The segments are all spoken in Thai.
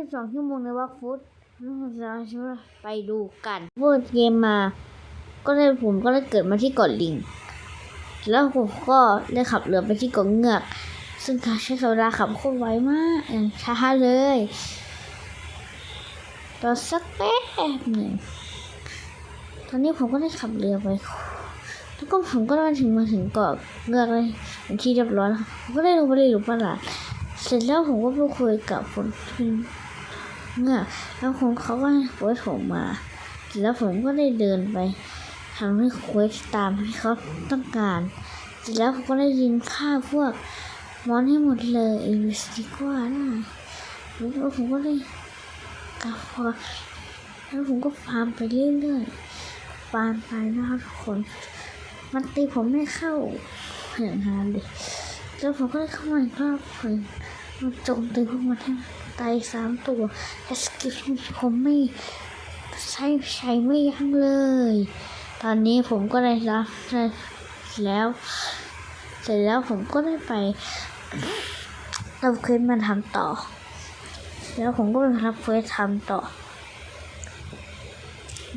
22 ชั่วโมงในวักฟุตไปดูกันเวิร์ดเกมมา ก็ได้ผมก็ได้เกิดมาที่เกาะลิง แล้วผมก็ได้ขับเรือไปที่เกาะเงือก ซึ่งใช้เวลาขับโคตรไวมากอย่างช้าเลยรอสักแป๊บหนึ่งตอนนี้ผมก็ได้ขับเรือไป แล้วก็ผมก็มาถึงมาถึงเกาะเงือกเลยเป็นที่เรียบร้อยแล้วผมก็ได้ลงไปในหลุมประหลาด เสร็จแล้วผมก็พูดคุยกับคนที่เงือกแล้วผมเขาก็ให้คุยผมมาเสร็จแล้วผมก็ได้เดินไปทำให้คุยตามที่เขาต้องการ เสร็จแล้วผมก็ได้ยินฆ่าพวกมอนให้หมดเลยเอวิสติกว่าได้แล้วผมก็ได้กับพอแล้วผมก็ฟาร์มไปเรื่อยๆฟาร์มไปนะครับทุกคน มันตีผมไม่เข้าอย่างนั้นเลย แล้วผมก็ได้เข้ามาอีกรอบหนึ่งมันจมตีพวกมันให้ตายสามตัวแต่สกิลผมไม่ใช้ใช้ไม่ยั้งเลย ตอนนี้ผมก็ได้รับแล้ว เสร็จแล้วผมก็ได้ไปรับเควสมาทำต่อ แล้วผมก็ไปรับเควสทำต่อ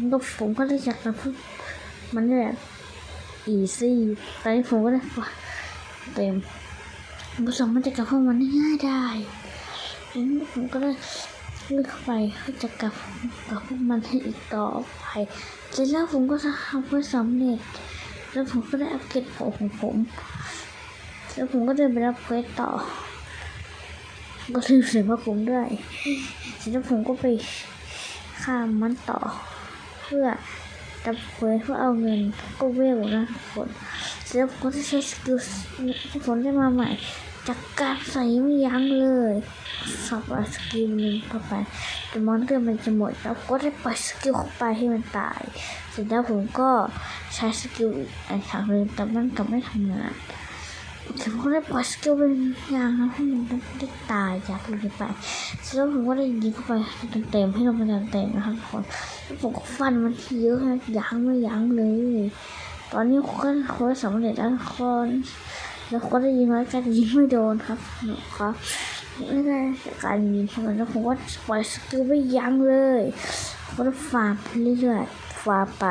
แล้วผมก็ได้จากนั้นมันแบบอีซี่ตอนนี้ผมก็ได้เต็ม ผมก็สามารถจะกลับพวกมันได้ง่ายได้ผมผมก็ได้เลือกเข้าไปเพื่อจะกลับกับพวกมันให้อีกต่อไปเสร็จแล้วผมก็จะทำเพื่อสำเร็จ แล้วผมก็ได้อัปเกรดผมของผม แล้วผมก็เดินไปรับเควสต่อ ก็ลืมเสียพระผมด้วยเสร็จแล้วผมก็ไปฆ่ามันต่อ เพื่อ จับเควสเพื่อเอาเงินก็เวลนะทุกคนแล้วผมก็จะใช้สกิลที่ผมได้มาใหม่จากการใส่ไม่ยั้งเลยสอบสกิลหนึ่งเข้าไปแต่มอนเตอร์มันจะหมดแล้วก็ได้ปล่อยสกิลเข้าไปให้มันตาย เสร็จแล้วผมก็ใช้สกิลอีกอันครั้งหนึ่งแต่มันกลับไม่ทำงาน ผมก็ได้ปล่อยสกิลเป็นย่างนั้นให้มันได้ตายจากลงไปแล้วผมก็ได้ยิงเข้าไปเต็มๆให้ลงไปเต็มๆนะครับทุกคนผมก็ฟันมันทีเยอะนะยั้งไม่ยั้งเลย ตอนนี้ก็โค้สำเร็จแล้วคนแล้วก็ได้ยิงไว้การยิงไม่โดนครับหนูครับไม่ได้การยิงเท่านั้นแล้วผมก็ปล่อยสกิลไม่ยั้งเลยก็ฟาร์มไปเรื่อยๆฟาร์มไป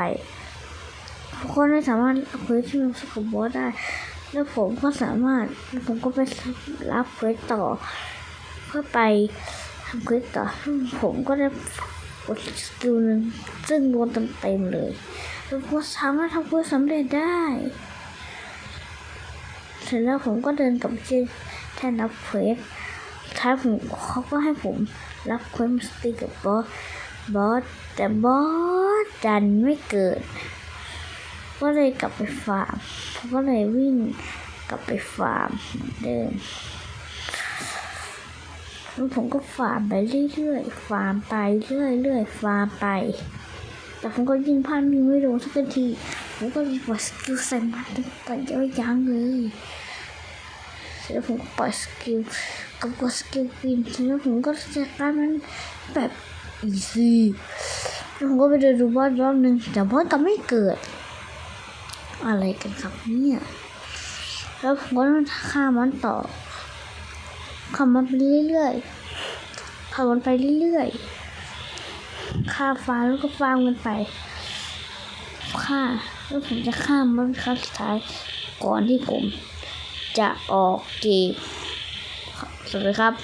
ทุกคนไม่สามารถควสที่มันสกบบอสได้ แล้วผมก็สามารถผมก็ไปรับเควสต่อ เพื่อไปทำเควสต่อผมก็ได้กดสกิลหนึ่งซึ่งโดนเต็มๆเลยแล้วก็สามารถทำเควสสำเร็จได้เสร็จแล้วผมก็เดินกลับไปที่แท่นรับเควสท้ายผมเขาก็ให้ผมรับเควสมาสตีกับบอสบอสแต่บอสดันไม่เกิด ก็เลยกลับไปฟาร์มผมก็เลยวิ่งกลับไปฟาร์มเหมือนเดิมแล้วผมก็ฟาร์มไปเรื่อยๆ ฟาร์มไปเรื่อยๆ ฟาร์มไป แต่ผมก็ยิงพลาดยิงไม่โดนสักที ผมก็เลยปล่อยสกิลใส่มันตั้งแต่เยอะยังเลยเสร็จแล้วผมก็ปล่อยสกิลกับกดสกิลปีนเสร็จแล้วผมก็จัดการมันแบบอีซี่แล้วผมก็ไปเดินดูบอสรอบหนึ่งแต่บอสก็ไม่เกิด อะไรกันครับเนี่ยแล้วผมก็ต้องฆ่ามันต่อขับมันไปเรื่อยๆขับมันไปเรื่อยๆฆ่าฟ้าแล้วก็ฟาร์มกันไปฆ่าแล้วผมจะฆ่ามันครั้งสุดท้ายก่อนที่ผมจะออกเกมสวัสดีครับ